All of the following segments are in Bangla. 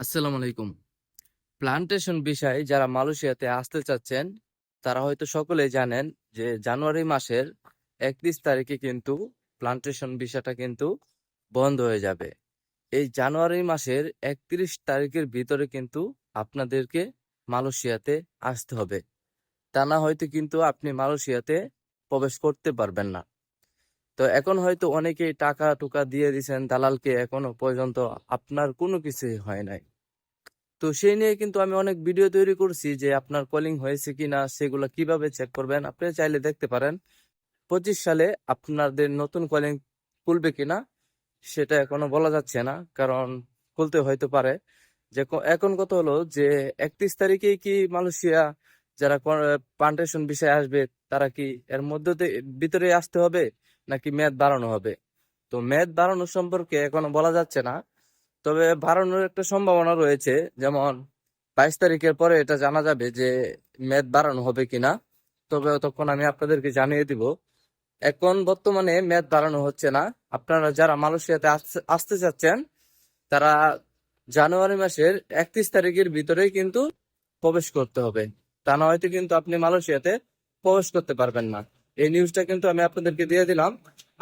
আসসালামু আলাইকুম। প্লান্টেশন বিষয়ে যারা মালয়েশিয়াতে আসতে চাচ্ছেন, তারা হয়তো সকলেই জানেন যে জানুয়ারি মাসের একত্রিশ তারিখে কিন্তু প্লান্টেশন ভিসাটা কিন্তু বন্ধ হয়ে যাবে। এই জানুয়ারি মাসের একত্রিশ তারিখের ভিতরে কিন্তু আপনাদেরকে মালয়েশিয়াতে আসতে হবে। তা না হয়তো কিন্তু আপনি মালয়েশিয়াতে প্রবেশ করতে পারবেন না। তো এখন হয়তো অনেকেই টাকা টুকা দিয়ে দিছেন দালালকে এখনও পর্যন্ত, আপনার কোনো কিছুই হয় নাই। তো সেই নিয়ে কিন্তু আমি অনেক ভিডিও তৈরি করছি যে আপনার কলিং হয়েছে কিনা সেগুলো কীভাবে চেক করবেন, আপনি চাইলে দেখতে পারেন। পঁচিশ সালে আপনাদের নতুন কলিং খুলবে কিনা সেটা এখনও বলা যাচ্ছে না, কারণ খুলতে হয়তো পারে। যে এখন কথা হলো যে একত্রিশ তারিখে কি মালয়েশিয়া যারা প্লান্টেশন বিষয়ে আসবে, তারা কি এর মধ্যে ভিতরে আসতে হবে, নাকি মেয়াদ বাড়ানো হবে? তো মেয়াদ বাড়ানো সম্পর্কে এখনও বলা যাচ্ছে না। তবে বাড়ানোর একটা সম্ভাবনা রয়েছে, যেমন বাইশ তারিখের পরে এটা জানা যাবে যে মেয়াদ বাড়ানো হবে কিনা। তবে তখন আমি আপনাদেরকে জানিয়ে দিব, এখন বর্তমানে মেয়াদ বাড়ানো হচ্ছে না। আপনারা যারা মালয়েশিয়াতে আসতে আসতে চাচ্ছেন, তারা জানুয়ারি মাসের একত্রিশ তারিখের ভিতরেই কিন্তু প্রবেশ করতে হবে। তা না হয়তো কিন্তু আপনি মালয়েশিয়াতে প্রবেশ করতে পারবেন না। এই নিউজটা কিন্তু আমি আপনাদেরকে দিয়ে দিলাম।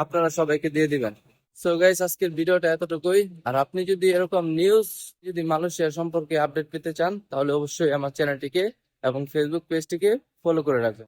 আপনারা সবাইকে দিয়ে দিবেন। সো গাইস আজকের ভিডিওটা এতটুকুই। আর আপনি যদি এরকম নিউজ যদি মালয়েশিয়া সম্পর্কে আপডেট পেতে চান, তাহলে অবশ্যই আমার চ্যানেলটিকে এবং ফেসবুক পেজটিকে ফলো করে রাখবেন।